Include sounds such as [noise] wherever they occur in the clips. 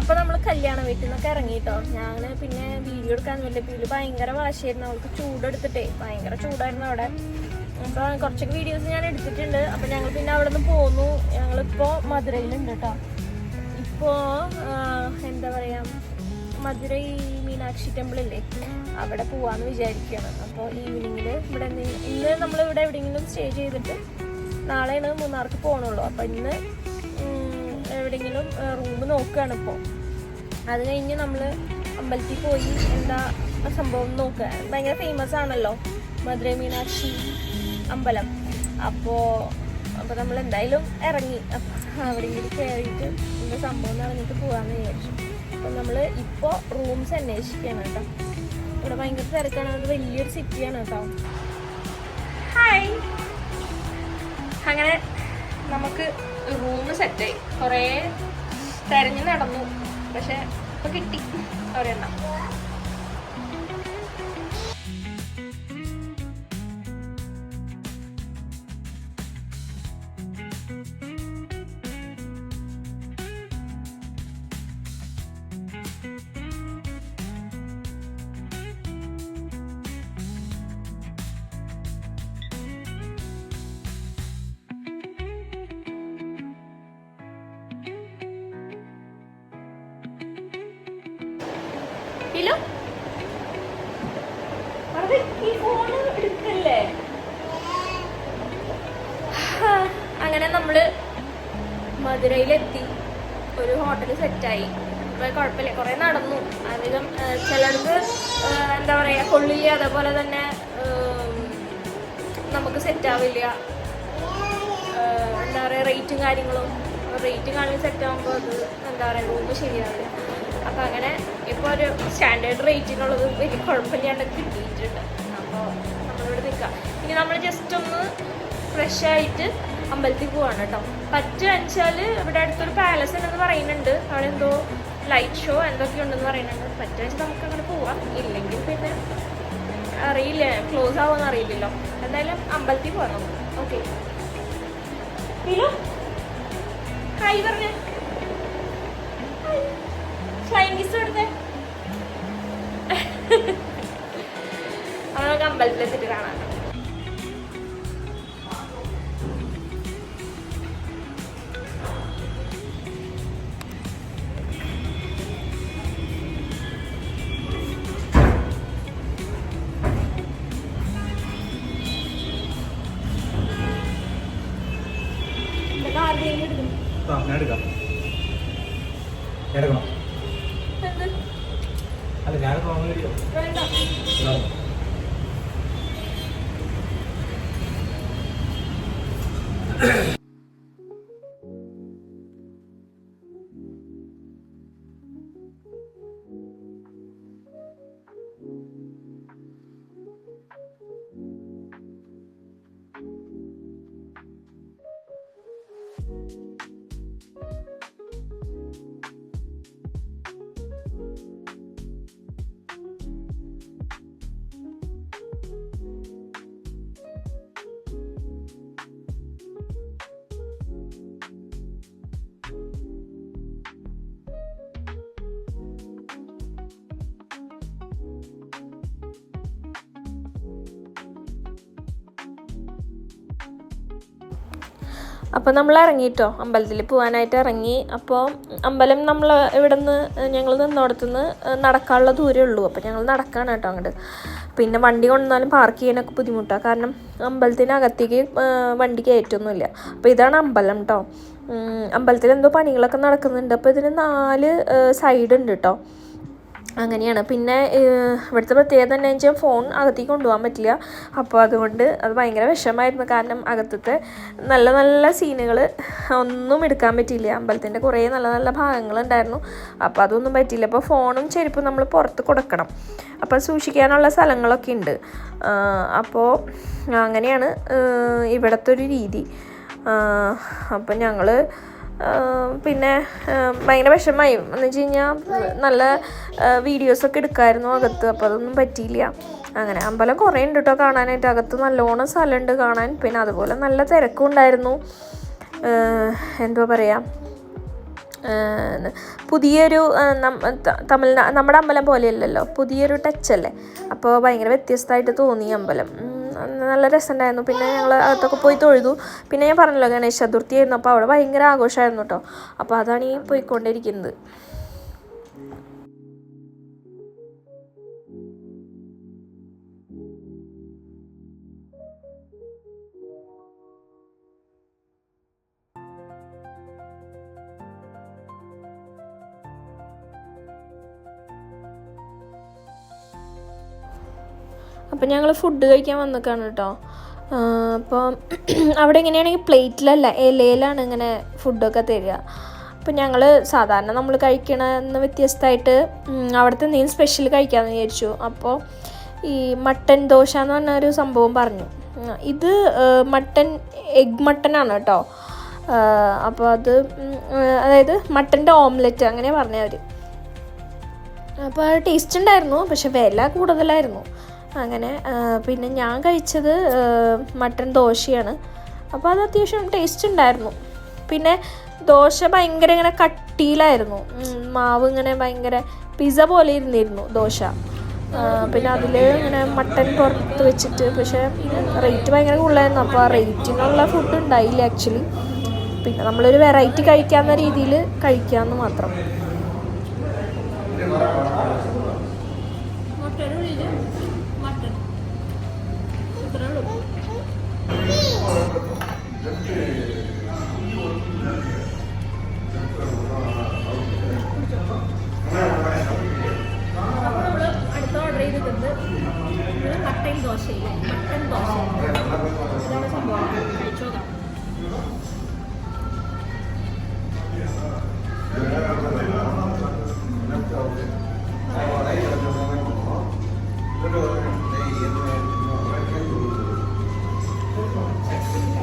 അപ്പൊ നമ്മൾ കല്യാണ വീട്ടിൽ നിന്നൊക്കെ ഇറങ്ങിട്ടോ. ഞങ്ങൾ പിന്നെ വീഡിയോ എടുക്കാൻ വേണ്ടി വീട്ടിൽ ഭയങ്കര വാശിയായിരുന്നു. അവൾക്ക് ചൂടെടുത്തിട്ടേ ഭയങ്കര ചൂടായിരുന്നു അവിടെ. അപ്പൊ കുറച്ചൊക്കെ വീഡിയോസ് ഞാൻ എടുത്തിട്ടുണ്ട്. അപ്പൊ ഞങ്ങൾ പിന്നെ അവിടെ നിന്ന് പോന്നു. ഞങ്ങളിപ്പോ മധുരയിലുണ്ട് കേട്ടോ ഇപ്പോ എന്താ പറയാ മധുരൈ മീനാക്ഷി ടെമ്പിൾ ഇല്ലേ അവിടെ പോവാന്ന് വിചാരിക്കുകയാണ് അപ്പോൾ ഈവനിങ്ങിൽ ഇവിടെ ഇന്ന് നമ്മൾ ഇവിടെ എവിടെയെങ്കിലും സ്റ്റേ ചെയ്തിട്ട് നാളെയാണ് മൂന്നാർക്ക് പോകണുള്ളൂ അപ്പോൾ ഇന്ന് എവിടെയെങ്കിലും റൂം നോക്കുകയാണ് ഇപ്പോൾ അത് കഴിഞ്ഞ് നമ്മൾ അമ്പലത്തിൽ പോയി എന്താ സംഭവം നോക്കുക ഭയങ്കര ഫേമസ് ആണല്ലോ. മധുര മീനാക്ഷി അമ്പലം. അപ്പോൾ അപ്പോൾ നമ്മൾ എന്തായാലും ഇറങ്ങി അപ്പോൾ അവിടെയെങ്കിലും കയറിയിട്ട് എന്താ സംഭവം എന്ന് അറിഞ്ഞിട്ട് പോകാമെന്ന് വിചാരിച്ചു. അപ്പം നമ്മൾ ഇപ്പോൾ റൂംസ് അന്വേഷിക്കുകയാണ് കേട്ടോ. ഇവിടെ ഭയങ്കര തിരക്കാണ്. അത് വലിയൊരു സിറ്റിയാണ് കേട്ടോ. ഹായ് അങ്ങനെ നമുക്ക് റൂം സെറ്റായി കുറേ തെരഞ്ഞു നടന്നു. പക്ഷെ ഇപ്പൊ കിട്ടി. ഒരെണ്ണം ഹാ, അങ്ങനെ നമ്മൾ മധുരയിലെത്തി. ഒരു ഹോട്ടൽ സെറ്റായി കുഴപ്പമില്ല കുറെ നടന്നു. അധികം ചിലർക്ക് എന്താ പറയാ കൊള്ളില്ല. അതേപോലെ തന്നെ നമുക്ക് സെറ്റാവില്ല എന്താ പറയുക റേറ്റും കാര്യങ്ങളും. റേറ്റ് കാണി സെറ്റ് ആകുമ്പോൾ അത് എന്താ പറയുക റൂം ശരിയാവില്ല. അപ്പോൾ അങ്ങനെ ഇപ്പോൾ ഒരു സ്റ്റാൻഡേർഡ് റേറ്റിനുള്ളത് വലിയ കുഴപ്പമില്ലാണ്ട് കിട്ടിയിട്ടുണ്ട്. അപ്പോൾ നമ്മളിവിടെ നിൽക്കാം. ഇനി നമ്മൾ ജസ്റ്റ് ഒന്ന് ഫ്രഷ് ആയിട്ട് അമ്പലത്തിൽ പോവാണ് കേട്ടോ. പറ്റുവെച്ചാൽ ഇവിടെ അടുത്തൊരു പാലസ് ഉണ്ടെന്ന് പറയുന്നുണ്ട്. അവിടെ എന്തോ ലൈറ്റ് ഷോ എന്തൊക്കെ ഉണ്ടെന്ന് പറയുന്നുണ്ട്. പറ്റുവെച്ചാൽ നമുക്ക് അങ്ങനെ പോവാം. ഇല്ലെങ്കിൽ പിന്നെ അറിയില്ല ക്ലോസ് ആവുമെന്ന് അറിയില്ലല്ലോ. എന്തായാലും അമ്പലത്തിൽ പോവാം നമുക്ക്. Okay hello hi flying kiss കൊടുത്തേ അത് അമ്പലത്തിൽ അമ്പലത്തിലെത്തിട്ട് കാണാം. എടുക്കാം. എടുക്കണം. അല്ല ഞാൻ വാങ്ങാൻ വേണ്ട അപ്പോൾ നമ്മൾ ഇറങ്ങിയിട്ടോ അമ്പലത്തിൽ പോകാനായിട്ട് ഇറങ്ങി അപ്പോൾ അമ്പലം നമ്മൾ ഇവിടെ നിന്ന് ഞങ്ങൾ നിന്നോടത്തുനിന്ന് നടക്കാനുള്ള ദൂരമേ ഉള്ളൂ. അപ്പോൾ ഞങ്ങൾ നടക്കാണ് കേട്ടോ അങ്ങോട്ട് പിന്നെ വണ്ടി കൊണ്ടുവന്നാലും പാർക്ക് ചെയ്യാനൊക്കെ ബുദ്ധിമുട്ടാണ് കാരണം അമ്പലത്തിനകത്തേക്ക് വണ്ടി കയറ്റൊന്നുമില്ല. അപ്പോൾ ഇതാണ് അമ്പലം കേട്ടോ അമ്പലത്തിൽ എന്തോ പണികളൊക്കെ നടക്കുന്നുണ്ട്. അപ്പോൾ ഇതിന് നാല് സൈഡ് ഉണ്ട് കേട്ടോ അങ്ങനെയാണ്. പിന്നെ ഇവിടുത്തെ പ്രത്യേകത തന്നെ വെച്ചാൽ ഫോൺ അകത്തേക്ക് കൊണ്ടുപോകാൻ പറ്റില്ല. അപ്പോൾ അതുകൊണ്ട് അത് ഭയങ്കര വിഷമമായിരുന്നു. കാരണം അകത്തത്തെ നല്ല നല്ല സീനുകൾ ഒന്നും എടുക്കാൻ പറ്റിയില്ല. അമ്പലത്തിന്റെ കുറേ നല്ല നല്ല ഭാഗങ്ങളുണ്ടായിരുന്നു. അപ്പോൾ അതൊന്നും പറ്റിയില്ല. അപ്പോൾ ഫോണും ചെരുപ്പും നമ്മൾ പുറത്ത് കൊടുക്കണം. അപ്പോൾ സൂക്ഷിക്കാനുള്ള സ്ഥലങ്ങളൊക്കെ ഉണ്ട്. അപ്പോൾ അങ്ങനെയാണ് ഇവിടുത്തെ ഒരു രീതി. അപ്പം ഞങ്ങൾ പിന്നെ ഭയങ്കര വിഷമായി എന്ന് വെച്ച് കഴിഞ്ഞാൽ നല്ല വീഡിയോസൊക്കെ എടുക്കായിരുന്നു അകത്ത്. അപ്പോൾ അതൊന്നും പറ്റിയില്ല. അങ്ങനെ അമ്പലം കുറേ ഉണ്ട് കേട്ടോ കാണാനായിട്ട്. അകത്ത് നല്ലോണം സ്ഥലമുണ്ട് കാണാൻ. പിന്നെ അതുപോലെ നല്ല തിരക്കും ഉണ്ടായിരുന്നു. എന്തുവാ പറയുക പുതിയൊരു തമിഴ്നാ നമ്മുടെ അമ്പലം പോലെയല്ലല്ലോ. പുതിയൊരു ടച്ച് അല്ലേ? അപ്പോൾ ഭയങ്കര വ്യത്യസ്തമായിട്ട് തോന്നി അമ്പലം. നല്ല രസമുണ്ടായിരുന്നു. പിന്നെ ഞങ്ങൾ അകത്തൊക്കെ പോയി തൊഴുതു. പിന്നെ ഞാൻ പറഞ്ഞല്ലോ ഗണേശ ചതുർത്ഥി ആയിരുന്നു. അപ്പോൾ അവിടെ ഭയങ്കര ആഘോഷമായിരുന്നു കേട്ടോ. അപ്പോൾ അതാണ് ഈ പോയിക്കൊണ്ടിരിക്കുന്നത്. അപ്പം ഞങ്ങൾ ഫുഡ് കഴിക്കാൻ വന്നിക്കാണ് കേട്ടോ അപ്പോൾ അവിടെ എങ്ങനെയാണെങ്കിൽ പ്ലേറ്റിലല്ല ഇലയിലാണ് ഇങ്ങനെ ഫുഡൊക്കെ തരിക. അപ്പം ഞങ്ങൾ സാധാരണ നമ്മൾ കഴിക്കണമെന്ന് വ്യത്യസ്തമായിട്ട് അവിടുത്തെ എന്തെങ്കിലും സ്പെഷ്യൽ കഴിക്കാമെന്ന് വിചാരിച്ചു. അപ്പോൾ ഈ മട്ടൻ ദോശ എന്ന് പറഞ്ഞ ഒരു സംഭവം പറഞ്ഞു. ഇത് മട്ടൻ എഗ് മട്ടനാണ് കേട്ടോ അപ്പോൾ അത് അതായത് മട്ടന്റെ ഓംലെറ്റ് അങ്ങനെ പറഞ്ഞവർ അപ്പോൾ ടേസ്റ്റ് ഉണ്ടായിരുന്നു പക്ഷെ വില കൂടുതലായിരുന്നു. അങ്ങനെ പിന്നെ ഞാൻ കഴിച്ചത് മട്ടൻ ദോശയാണ്. അപ്പോൾ അത് അത്യാവശ്യം ടേസ്റ്റ് ഉണ്ടായിരുന്നു. പിന്നെ ദോശ ഭയങ്കര ഇങ്ങനെ കട്ടിയിലായിരുന്നു. മാവ് ഇങ്ങനെ ഭയങ്കര പിസ്സ പോലെ ഇരുന്നിരുന്നു ദോശ. പിന്നെ അതിൽ ഇങ്ങനെ മട്ടൻ പുറത്ത് വെച്ചിട്ട് പക്ഷേ റേറ്റ് ഭയങ്കര കൂടുതലായിരുന്നു. അപ്പോൾ ആ റേറ്റിനുള്ള ഫുഡ് ഉണ്ടായില്ല ആക്ച്വലി പിന്നെ നമ്മളൊരു വെറൈറ്റി കഴിക്കാവുന്ന രീതിയിൽ കഴിക്കാമെന്ന് മാത്രം.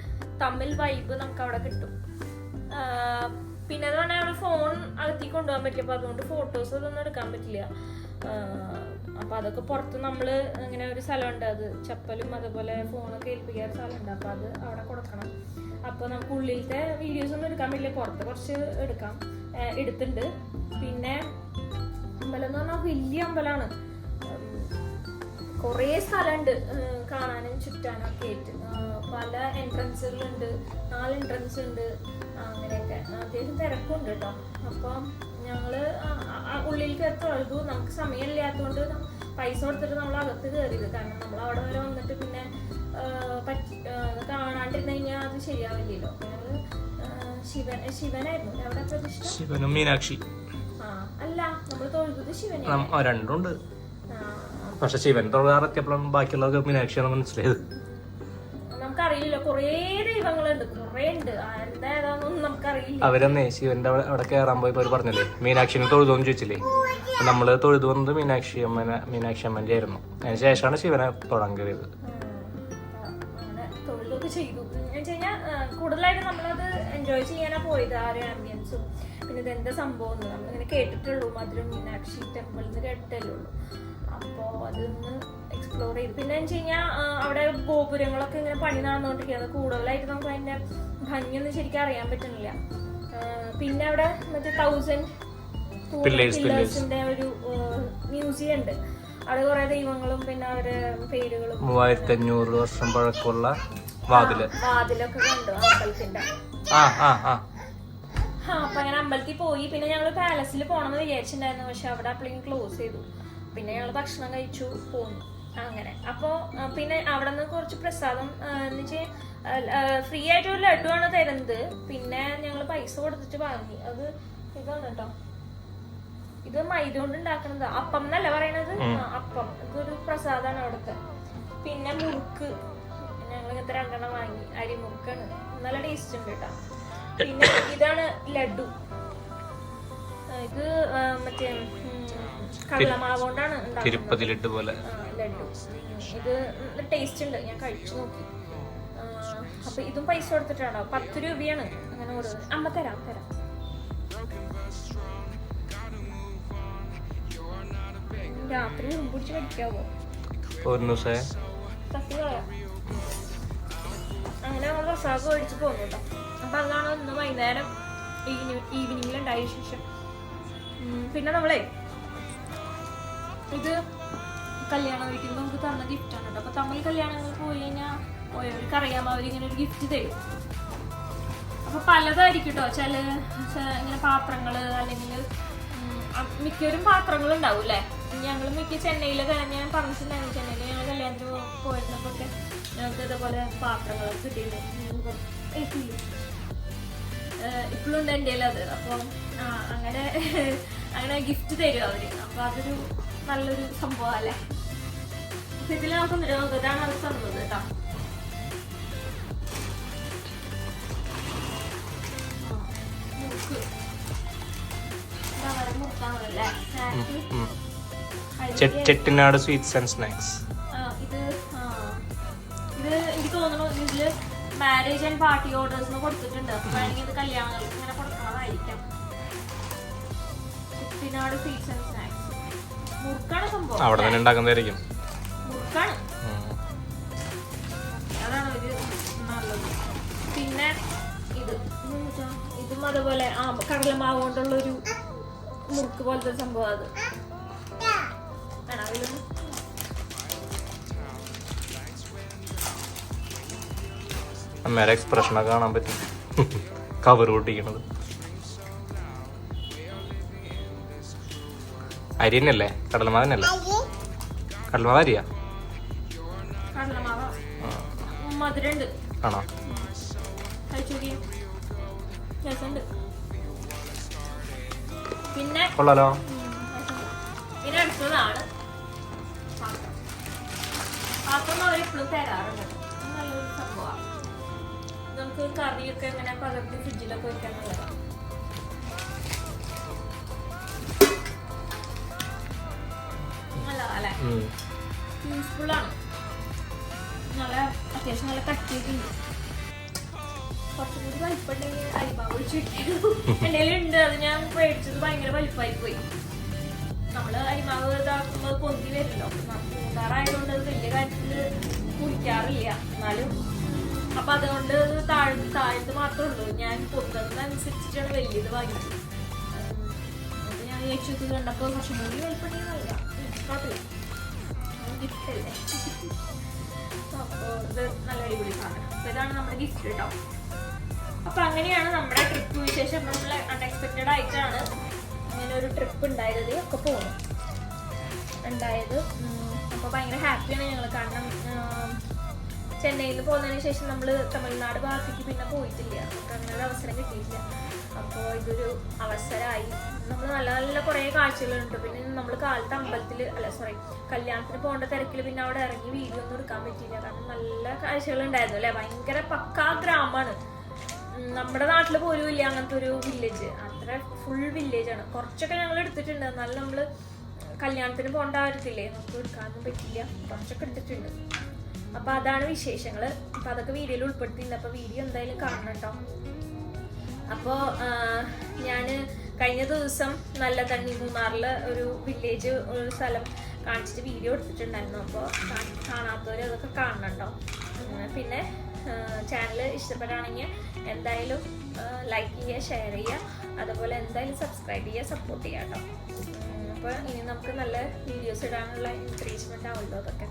ശരിക്കും ഒരു ത- തമിഴ് വൈബ് നമുക്ക് അവിടെ കിട്ടും. പിന്നെ അത് പറഞ്ഞാൽ അവിടെ ഫോൺ അകത്തേക്ക് കൊണ്ടുപോകാൻ പറ്റില്ല. അപ്പൊ അതുകൊണ്ട് ഫോട്ടോസ് ഒന്നും എടുക്കാൻ പറ്റില്ല. അപ്പൊ അതൊക്കെ പുറത്ത് നമ്മൾ ഇങ്ങനെ ഒരു സ്ഥലമുണ്ട്. അത് ചപ്പലും അതുപോലെ ഫോണൊക്കെ ഏൽപ്പിക്കാൻ ഒരു സ്ഥലമുണ്ട്. അപ്പൊ അത് അവിടെ കൊടുക്കണം. അപ്പൊ നമുക്ക് ഉള്ളിലത്തെ വീഡിയോസ് ഒന്നും എടുക്കാൻ പറ്റില്ല. പുറത്ത് കുറച്ച് എടുക്കാം. എടുത്തിട്ടുണ്ട്. പിന്നെ അമ്പലം എന്ന് പറഞ്ഞാൽ വലിയ അമ്പലമാണ്. കുറേ സ്ഥലമുണ്ട് കാണാനും ചുറ്റാനും ഒക്കെ ആയിട്ട് പല എൻട്രൻസുകളുണ്ട് നാല് എൻട്രൻസ് ഉണ്ട് അങ്ങനെയൊക്കെ. അത്യാവശ്യം തിരക്കുണ്ട് കേട്ടോ അപ്പം ഉള്ളിൽ കയറി തൊഴുതു നമുക്ക് സമയമില്ലാത്തതുകൊണ്ട് പൈസ കൊടുത്തിട്ട് നമ്മൾ അകത്ത് കയറിയത്. കാരണം നമ്മൾ അവിടെ വരെ വന്നിട്ട് പിന്നെ പറ്റി കാണാണ്ടിരുന്നു കഴിഞ്ഞാൽ അത് ശരിയാവില്ലല്ലോ. ആഹ് ശിവൻ ശിവനായിരുന്നു. പ്രതിഷ്ഠ? ശിവനും മീനാക്ഷി. ആ അല്ല നമ്മൾ തൊഴുതത് ശിവനെ രണ്ടുണ്ട് പക്ഷെ ശിവൻ തൊഴുകാറെത്തിയപ്പോഴാണ് ബാക്കിയുള്ളവർക്ക് മീനാക്ഷിയാണ് മനസ്സിലായത്. നമുക്കറിയില്ല കുറേ ദൈവങ്ങളുണ്ട് കുറേ ഉണ്ട്. എന്താ നമുക്കറിയില്ല. അവരെന്നേ ശിവന്റെ അവിടെ അവിടെ കയറാൻ പോയി അവർ പറഞ്ഞില്ലേ മീനാക്ഷിനെ തൊഴുതോന്ന് ചോദിച്ചില്ലേ? നമ്മൾ തൊഴുതു വന്നത് മീനാക്ഷി അമ്മനെ മീനാക്ഷി അമ്മന്റെ ആയിരുന്നു. അതിന് ശേഷമാണ് ശിവനെ തൊഴാൻ കയറിയത് ഉം. അങ്ങനെ തൊഴിലൊക്കെ ചെയ്തു. എന്ന് വെച്ച് കൂടുതലായിട്ട് നമ്മളത് എൻജോയ് ചെയ്യാനാ പോയത് ആ ഒരു ആംബിയൻസും പിന്നെ ഇതെന്താ സംഭവം നമ്മളിങ്ങനെ കേട്ടിട്ടുള്ളൂ മധുരം മീനാക്ഷി ടെമ്പിൾ എന്ന് കേട്ടിട്ടല്ലേ ഉള്ളൂ. അപ്പോൾ അതൊന്ന് എക്സ്പ്ലോർ ചെയ്തു. പിന്നെ എന്ന് വെച്ച് കഴിഞ്ഞാൽ അവിടെ ഗോപുരങ്ങളൊക്കെ ഇങ്ങനെ പണി നടന്നുകൊണ്ടിരിക്കുകയാണ് കൂടുതലായിട്ട് നമുക്ക് അതിന്റെ ഭംഗിയൊന്നും ശരിക്കും അറിയാൻ പറ്റുന്നില്ല. പിന്നെ അവിടെ മറ്റേ തൗസൻഡ് പില്ലേഴ്സിന്റെ ഒരു മ്യൂസിയം ഉണ്ട്. അവിടെ കുറെ ദൈവങ്ങളും പിന്നെ അവരുടെ പേരുകളും മൂവായിരത്തി അഞ്ഞൂറ് വർഷം പഴക്കമുള്ള വാതിൽ. വാതിലൊക്കെ കണ്ടു അമ്പലത്തിന്റെ. അപ്പൊ അങ്ങനെ അമ്പലത്തിൽ പോയി. പിന്നെ ഞങ്ങൾ പാലസിൽ പോണെന്ന് വിചാരിച്ചിട്ടുണ്ടായിരുന്നു. പക്ഷെ അവിടെ അപ്പോഴേക്കും ക്ലോസ് ചെയ്തു. പിന്നെ ഞങ്ങൾ ഭക്ഷണം കഴിച്ചു പോന്നു. അങ്ങനെ. അപ്പോൾ പിന്നെ അവിടെ നിന്ന് കുറച്ച് പ്രസാദം എന്ന് വെച്ചാൽ ഫ്രീ ആയിട്ട് ഒരു ലഡുവാണ് തരുന്നത്. പിന്നെ ഞങ്ങൾ പൈസ കൊടുത്തിട്ട് വാങ്ങി. അത് ഇതാണ് കേട്ടോ ഇത് മൈദ കൊണ്ട് ഉണ്ടാക്കണത്. അപ്പം എന്നല്ല പറയണത്? അപ്പം. ഇതൊരു പ്രസാദമാണ് അവിടുത്തെ. പിന്നെ മുറുക്ക്. ഞങ്ങൾ ഇങ്ങനത്തെ രണ്ടെണ്ണം വാങ്ങി. അരിമുറുക്കാണ് നല്ല ടേസ്റ്റ് ഉണ്ട് കേട്ടോ പിന്നെ ഇതാണ് ലഡു. ഇത് മറ്റേ കടലമാവ് കൊണ്ടാണ് തിരുപ്പതി ലഡു പോലെ. ആ, ലഡു ഇത് ടേസ്റ്റ് ഉണ്ട്. ഞാൻ കഴിച്ചു നോക്കി. അപ്പൊ ഇതും പൈസ കൊടുത്തിട്ടാണോ പത്ത് രൂപയാണ്. അങ്ങനെ കൊടുക്കുന്നത് അമ്മ തരാം തരാം. രാത്രി പിടിച്ച് കഴിക്കാവോ ഒരു ദിവസേ അങ്ങനെ നമ്മൾ റസാഖ് മേടിച്ച് പോന്നു കേട്ടോ. അപ്പൊ അതാണ് ഒന്ന് വൈകുന്നേരം ഈവനിങ്ങിൽ ഉണ്ടായ ശേഷം പിന്നെ നമ്മളെ ഇത് കല്യാണം കഴിക്കുമ്പോൾ നമുക്ക് തന്ന ഗിഫ്റ്റാണ് കേട്ടോ. അപ്പൊ തമ്മിൽ കല്യാണങ്ങൾ പോയി കഴിഞ്ഞാൽ ഓരോർക്ക് അറിയാം അവരിങ്ങനെ ഒരു ഗിഫ്റ്റ് തരും. അപ്പൊ പലതായിരിക്കും കേട്ടോ. ചില ഇങ്ങനെ പാത്രങ്ങൾ അല്ലെങ്കിൽ മിക്കവരും പാത്രങ്ങൾ ഉണ്ടാവും അല്ലേ? ഞങ്ങൾ മിക്ക ചെന്നൈയിലെ ഞാൻ പറഞ്ഞിട്ടുണ്ടായിരുന്നു ചെന്നൈയിൽ ഞങ്ങൾ കല്യാണത്തിന് പോയിരുന്നപ്പോഴൊക്കെ ഞങ്ങൾക്ക് ഇതേപോലെ പാത്രങ്ങൾ കിട്ടിയിട്ടുണ്ട് ഇപ്പോഴും ഉണ്ട് എന്റെ അത് അപ്പം അങ്ങനെ [laughs] അങ്ങനെ ഗിഫ്റ്റ് തരും അവർ. അപ്പൊ അതൊരു നല്ലൊരു സംഭവം അല്ലേ? അപ്പൊ ഇതിൽ നമുക്ക് നോക്കാം ഇതാണ് അവർ തന്നത് കേട്ടോ. ചെട്ടിനാട് സ്വീറ്റ്സ് ആൻഡ് സ്നാക്സ് ഇത് എനിക്ക് തോന്നുന്നു ഇതിൽ മാരേജ് ആൻഡ് പാർട്ടി ഓർഡേഴ്സ് കൊടുത്തിട്ടുണ്ട്. വേണമെങ്കിൽ ഇത് കല്യാണങ്ങൾക്ക് ഇങ്ങനെ കൊടുക്കുന്നതായിരിക്കാം ചെട്ടിനാട് സ്വീറ്റ്സ് ആൻഡ് സ്നാക്സ് അവിടെ തന്നെ ഉണ്ടാക്കുന്നതായിരിക്കും. ഒരു പിന്നെ ഇത്. അതുപോലെ ആ കടലമാവ് കൊണ്ടുള്ളൊരു മുറുക്ക് പോലത്തെ സംഭവം അത്. അമ്മേരെ എക്സ്പ്രഷനൊക്കെ കാണാൻ പറ്റും. [laughs] കവർ പൊട്ടിക്കണത്. അരി തന്നെയല്ലേ കടലമാവ്? അരിയാ. ആണോ? പിന്നെ? കൊള്ളാലോ. പിന്നെ അടുത്തതാണ് പാത്രം. പാത്രം അവരെപ്പോഴും തരാറുണ്ട്. അത് നല്ലൊരു സംഭവമാണ് നമുക്ക് കറിയൊക്കെ ഇങ്ങനെ പകർത്തി ഫ്രിഡ്ജിലൊക്കെ വെക്കാൻ നല്ലതാണ് യൂസ്ഫുൾ ആണ്. നല്ല അത്യാവശ്യം നല്ല കട്ടിയൊക്കെ ഉണ്ട് കുറച്ചും കൂടി വലിപ്പമുണ്ടെങ്കിൽ അരിമാവ് ഒഴിച്ച് വെക്കുന്നു എന്റെ ഉണ്ട് അത് ഞാൻ മേടിച്ചത് ഭയങ്കര വലിപ്പമായി പോയി നമ്മൾ അരിമാവ് ഇതാക്കുമ്പോൾ പൊന്തി വരില്ലോ മൂന്നാറായതുകൊണ്ട് അത് വലിയ കാര്യത്തിൽ കുടിക്കാറില്ല. എന്നാലും അപ്പൊ അതുകൊണ്ട് താഴ്ന്ന് താഴ് താഴത്ത് മാത്രമേ ഉള്ളൂ. ഞാൻ പൊന്തുന്നതനുസരിച്ചിട്ടാണ് വലിയത് വാങ്ങിയത് ഞാൻ വിചാരിച്ചു കണ്ടപ്പോൾ കുറച്ചും കൂടി വലിപ്പുണ്ടെങ്കിൽ കുഴപ്പമില്ല. ഗിഫ്റ്റ് അപ്പോൾ ഇത് നല്ല അടിപൊളി സാധനം. നമ്മുടെ കേട്ടോ. അപ്പൊ അങ്ങനെയാണ് നമ്മുടെ ട്രിപ്പ് വിശേഷം നമ്മൾ അൺഎക്സ്പെക്റ്റഡ് ആയിട്ടാണ് അങ്ങനെ ഒരു ട്രിപ്പ് ഉണ്ടായത്. ഒക്കെ പോകുന്നു ഉണ്ടായത്. അപ്പൊ ഭയങ്കര ഹാപ്പിയാണ് ഞങ്ങൾ കാരണം ചെന്നൈയിൽ പോകുന്നതിന് ശേഷം നമ്മൾ തമിഴ്നാട് ഭാഗത്തേക്ക് പിന്നെ പോയിട്ടില്ല. അങ്ങനെ ഒരു അവസരം കിട്ടിയിട്ടില്ല. അപ്പോൾ ഇതൊരു അവസരമായി നമ്മൾ നല്ല നല്ല കുറേ കാഴ്ചകളുണ്ട്. പിന്നെ നമ്മൾ കാലത്ത് അമ്പലത്തിൽ അല്ല സോറി കല്യാണത്തിന് പോകേണ്ട തിരക്കിൽ പിന്നെ അവിടെ ഇറങ്ങി വീഡിയോ ഒന്നും എടുക്കാൻ പറ്റിയില്ല. കാരണം നല്ല കാഴ്ചകളുണ്ടായിരുന്നു അല്ലേ? ഭയങ്കര പക്കാ ഗ്രാമമാണ് നമ്മുടെ നാട്ടിൽ പോലും ഇല്ല അങ്ങനത്തെ ഒരു വില്ലേജ് അത്ര ഫുൾ വില്ലേജാണ് കുറച്ചൊക്കെ ഞങ്ങൾ എടുത്തിട്ടുണ്ട്. എന്നാലും നമ്മൾ കല്യാണത്തിന് പോകേണ്ട കാര്യത്തില്ലേ നമുക്ക് എടുക്കാനൊന്നും പറ്റില്ല കുറച്ചൊക്കെ എടുത്തിട്ടുണ്ട്. അപ്പൊ അതാണ് വിശേഷങ്ങൾ അപ്പൊ അതൊക്കെ വീഡിയോയിൽ ഉൾപ്പെടുത്തിയിട്ടുണ്ട്. അപ്പൊ വീഡിയോ എന്തായാലും കാണണം കേട്ടോ. അപ്പോൾ ഞാൻ കഴിഞ്ഞ ദിവസം നല്ല തണ്ണി മൂന്നാറിൽ ഒരു വില്ലേജ് ഒരു സ്ഥലം കാണിച്ചിട്ട് വീഡിയോ എടുത്തിട്ടുണ്ടായിരുന്നു. അപ്പോൾ കാണാത്തവർ അതൊക്കെ കാണണം പിന്നെ ചാനൽ ഇഷ്ടപ്പെടുകയാണെങ്കിൽ എന്തായാലും ലൈക്ക് ചെയ്യുക ഷെയർ ചെയ്യുക. അതുപോലെ എന്തായാലും സബ്സ്ക്രൈബ് ചെയ്യുക സപ്പോർട്ട് ചെയ്യുക കേട്ടോ. അപ്പോൾ ഇനി നമുക്ക് നല്ല വീഡിയോസ് ഇടാനുള്ള എൻകറേജ്മെന്റ് ആവുമല്ലോ അതൊക്കെ.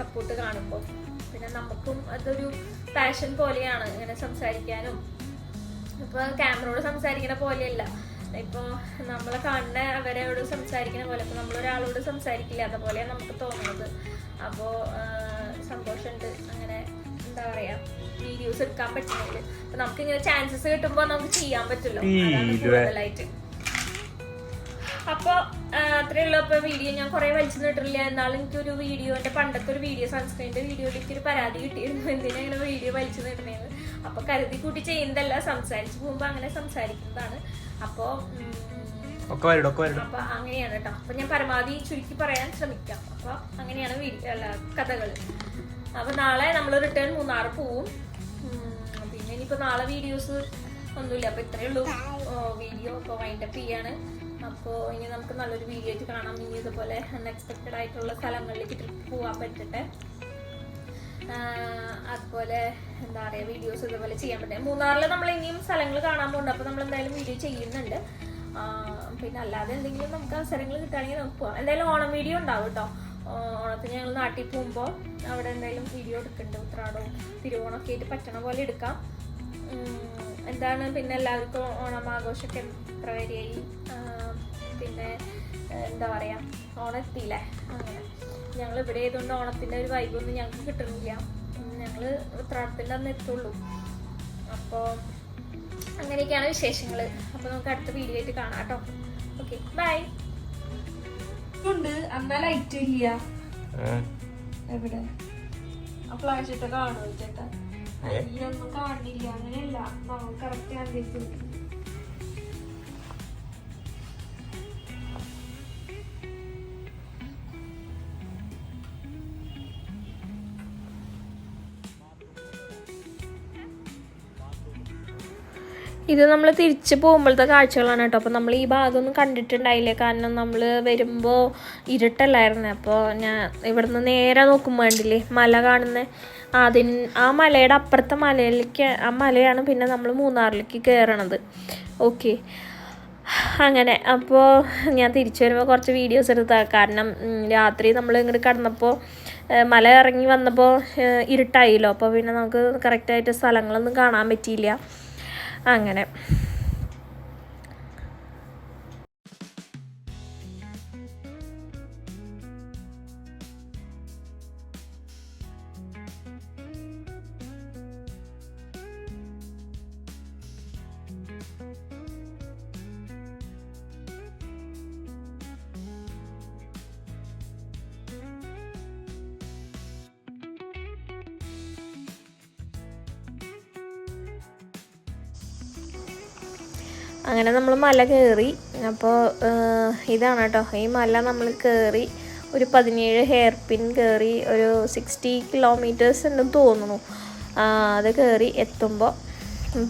സപ്പോർട്ട് കാണുമ്പോൾ. പിന്നെ നമുക്കും അതൊരു പാഷൻ പോലെയാണ് ഇങ്ങനെ സംസാരിക്കാനും ഇപ്പൊ ക്യാമറയോട് സംസാരിക്കുന്ന പോലെയല്ല. ഇപ്പൊ നമ്മളെ കാണുന്ന അവരോട് സംസാരിക്കുന്ന പോലെ ഇപ്പൊ നമ്മളൊരാളോട് സംസാരിക്കില്ല അതുപോലെയാണ് നമുക്ക് തോന്നുന്നത്. അപ്പോ സന്തോഷമുണ്ട് അങ്ങനെ എന്താ പറയാ വീഡിയോസ് എടുക്കാൻ പറ്റുന്നതിൽ അപ്പൊ നമുക്ക് ഇങ്ങനെ ചാൻസസ് കിട്ടുമ്പോൾ നമുക്ക് ചെയ്യാൻ പറ്റുമല്ലോ. ഇല്ലേ. കൂടുതലായിട്ട്. അപ്പോൾ അപ്പൊ വീഡിയോ ഞാൻ കുറെ വലിച്ചു നിട്ടില്ല എന്നാലും എനിക്കൊരു വീഡിയോ എന്റെ പണ്ടത്തെ ഒരു വീഡിയോ സൺസ്ക്രീനിന്റെ വീഡിയോ എനിക്ക് ഒരു പരാതി കിട്ടിയിരുന്നു. എന്തിനാ ഇങ്ങനെ വീഡിയോ വലിച്ചു നിട്ടണേന്ന്? അപ്പൊ കരുതി കൂട്ടി ചെയ്യുന്നതല്ല. സംസാരിച്ചു പോകുമ്പോ അങ്ങനെ സംസാരിക്കുന്നതാണ്. അപ്പോൾ ഒക്കെ ഒക്കെ അപ്പൊ അങ്ങനെയാണ് കേട്ടോ. അപ്പൊ ഞാൻ പരമാവധി ചുരുക്കി പറയാൻ ശ്രമിക്കാം. അപ്പൊ അങ്ങനെയാണ് വീഡിയോ അല്ല കഥകൾ അപ്പൊ നാളെ നമ്മൾ റിട്ടേൺ മൂന്നാർ പോവും. പിന്നെ ഇനിയിപ്പോ നാളെ വീഡിയോസ് ഒന്നുമില്ല. അപ്പൊ ഇത്രയേ ഉള്ളൂ. വീഡിയോ അപ്പൊ വൈൻഡപ്പ് ചെയ്യാണ്. അപ്പോൾ ഇനി നമുക്ക് നല്ലൊരു വീഡിയോ ആയിട്ട് കാണാം. ഇനി ഇതുപോലെ അൺഎക്സ്പെക്റ്റഡ് ആയിട്ടുള്ള സ്ഥലങ്ങളിലേക്ക് ട്രിപ്പ് പോകാൻ പറ്റട്ടെ. അതുപോലെ എന്താ പറയുക വീഡിയോസ് ഇതുപോലെ ചെയ്യാൻ പറ്റും മൂന്നാറിൽ നമ്മൾ ഇനിയും സ്ഥലങ്ങൾ കാണാൻ പോകുന്നുണ്ട് അപ്പോൾ നമ്മൾ എന്തായാലും വീഡിയോ ചെയ്യുന്നുണ്ട്. പിന്നെ അല്ലാതെ എന്തെങ്കിലും നമുക്ക് അവസരങ്ങൾ കിട്ടുകയാണെങ്കിൽ നമുക്ക് പോകാം എന്തായാലും ഓണം വീഡിയോ ഉണ്ടാവും കേട്ടോ. ഓണത്തിന് ഞങ്ങൾ നാട്ടിൽ പോകുമ്പോൾ അവിടെ എന്തായാലും വീഡിയോ എടുക്കുന്നുണ്ട് ഉത്രാടവും തിരുവോണമൊക്കെ ആയിട്ട് പറ്റണ പോലെ എടുക്കാം. എന്താണ്? പിന്നെ എല്ലാവർക്കും ഓണം ആഘോഷമൊക്കെ എത്ര വരെയായി? പിന്നെ എന്താ പറയാ ഓണത്തിലെ അങ്ങനെ. ഞങ്ങൾ ഇവിടെ ആയതുകൊണ്ട് ഓണത്തിന്റെ ഒരു വൈബൊന്നും ഞങ്ങൾക്ക് കിട്ടുന്നില്ല. ഞങ്ങൾ ഉത്രാടത്തിന്റെ അന്ന് എത്തുള്ളൂ. അപ്പോൾ അങ്ങനെയൊക്കെയാണ് വിശേഷങ്ങൾ അപ്പോൾ നമുക്ക് അടുത്ത വീഡിയോ ആയിട്ട് കാണാം കേട്ടോ. ഓക്കെ ബൈ ഉണ്ട് അന്നാ ലൈറ്റ് ഇല്ല. എവിടെ? ആ ഫ്ലാഷ് ഇട്ട് കാണുമോ ചേട്ടാ ഒന്നും കാണില്ല അങ്ങനെയല്ല. നമുക്ക് കറക്റ്റ് കണ്ടിരിക്കും ഇത് നമ്മൾ തിരിച്ച് പോകുമ്പോഴത്തെ കാഴ്ചകളാണ് കേട്ടോ. അപ്പോൾ നമ്മൾ ഈ ഭാഗമൊന്നും കണ്ടിട്ടുണ്ടായില്ല? കാരണം നമ്മൾ വരുമ്പോൾ ഇരുട്ടല്ലായിരുന്നു. അപ്പോൾ ഞാൻ ഇവിടുന്ന് നേരെ നോക്കുമ്പോൾ വേണ്ടില്ലേ മല കാണുന്ന അതിന് ആ മലയുടെ അപ്പുറത്തെ മലയിലേക്ക് ആ മലയാണ് പിന്നെ നമ്മൾ മൂന്നാറിലേക്ക് കയറണത് ഓക്കെ. അങ്ങനെ. അപ്പോൾ ഞാൻ തിരിച്ചു വരുമ്പോൾ കുറച്ച് വീഡിയോസ് എടുത്താൽ കാരണം രാത്രി നമ്മൾ ഇങ്ങോട്ട് കടന്നപ്പോൾ മല ഇറങ്ങി വന്നപ്പോൾ ഇരുട്ടായില്ലോ. അപ്പോൾ പിന്നെ നമുക്ക് കറക്റ്റായിട്ട് സ്ഥലങ്ങളൊന്നും കാണാൻ പറ്റിയില്ല. അങ്ങനെ. അങ്ങനെ നമ്മൾ മല കയറി. അപ്പോൾ ഇതാണ് കേട്ടോ. ഈ മല നമ്മൾ കയറി ഒരു പതിനേഴ് ഹെയർ പിൻ കയറി ഒരു സിക്സ്റ്റി കിലോമീറ്റേഴ്സ് ഉണ്ടെന്ന് തോന്നുന്നു. അത് കയറി എത്തുമ്പോൾ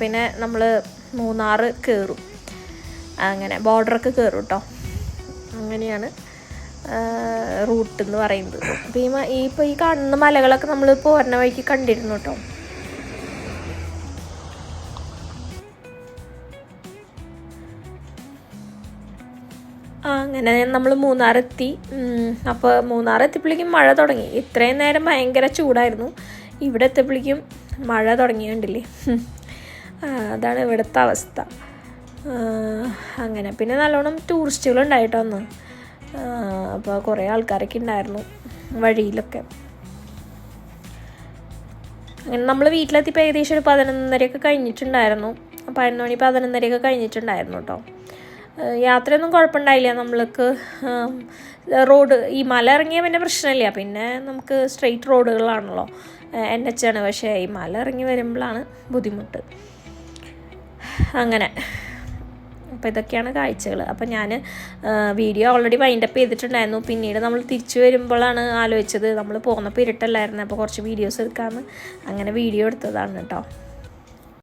പിന്നെ നമ്മൾ മൂന്നാറ് കയറും. അങ്ങനെ ബോർഡറൊക്കെ കയറും കേട്ടോ. അങ്ങനെയാണ് റൂട്ട് എന്ന് പറയുന്നത്. അപ്പോൾ ഈ ഈ ഇപ്പോൾ ഈ കാണുന്ന മലകളൊക്കെ നമ്മൾ പോരണ വഴിക്ക് കണ്ടിരുന്നു കേട്ടോ. അങ്ങനെ നമ്മൾ മൂന്നാറെത്തി. അപ്പോൾ മൂന്നാറെത്തിയപ്പോഴേക്കും മഴ തുടങ്ങി. ഇത്രയും നേരം ഭയങ്കര ചൂടായിരുന്നു. ഇവിടെ എത്തിയപ്പോഴേക്കും മഴ തുടങ്ങി കണ്ടില്ലേ അതാണ് ഇവിടുത്തെ അവസ്ഥ. അങ്ങനെ. പിന്നെ നല്ലോണം ടൂറിസ്റ്റുകൾ ഉണ്ടായിട്ടോ അന്ന് അപ്പോൾ കുറേ ആൾക്കാരൊക്കെ ഉണ്ടായിരുന്നു വഴിയിലൊക്കെ. അങ്ങനെ നമ്മൾ വീട്ടിലെത്തിയപ്പോൾ ഏകദേശം ഒരു പതിനൊന്നരയൊക്കെ കഴിഞ്ഞിട്ടുണ്ടായിരുന്നു. പതിനൊന്ന് മണി പതിനൊന്നരയൊക്കെ കഴിഞ്ഞിട്ടുണ്ടായിരുന്നു കേട്ടോ യാത്രയൊന്നും കുഴപ്പമുണ്ടായില്ല. നമ്മൾക്ക് റോഡ് ഈ മല ഇറങ്ങിയ പിന്നെ പ്രശ്നമില്ല. പിന്നെ നമുക്ക് സ്ട്രെയിറ്റ് റോഡുകളാണല്ലോ. എൻ എച്ച് ആണ് പക്ഷേ ഈ മല ഇറങ്ങി വരുമ്പോഴാണ് ബുദ്ധിമുട്ട്. അങ്ങനെ. അപ്പോൾ ഇതൊക്കെയാണ് കാഴ്ചകൾ അപ്പോൾ ഞാൻ വീഡിയോ ഓൾറെഡി വൈൻഡപ്പ് ചെയ്തിട്ടുണ്ടായിരുന്നു. പിന്നീട് നമ്മൾ തിരിച്ചു വരുമ്പോഴാണ് ആലോചിച്ചത്. നമ്മൾ പോന്നപ്പോൾ ഇരുട്ടല്ലായിരുന്നു. അപ്പോൾ കുറച്ച് വീഡിയോസ് എടുക്കാമെന്ന് അങ്ങനെ വീഡിയോ എടുത്തതാണ് കേട്ടോ.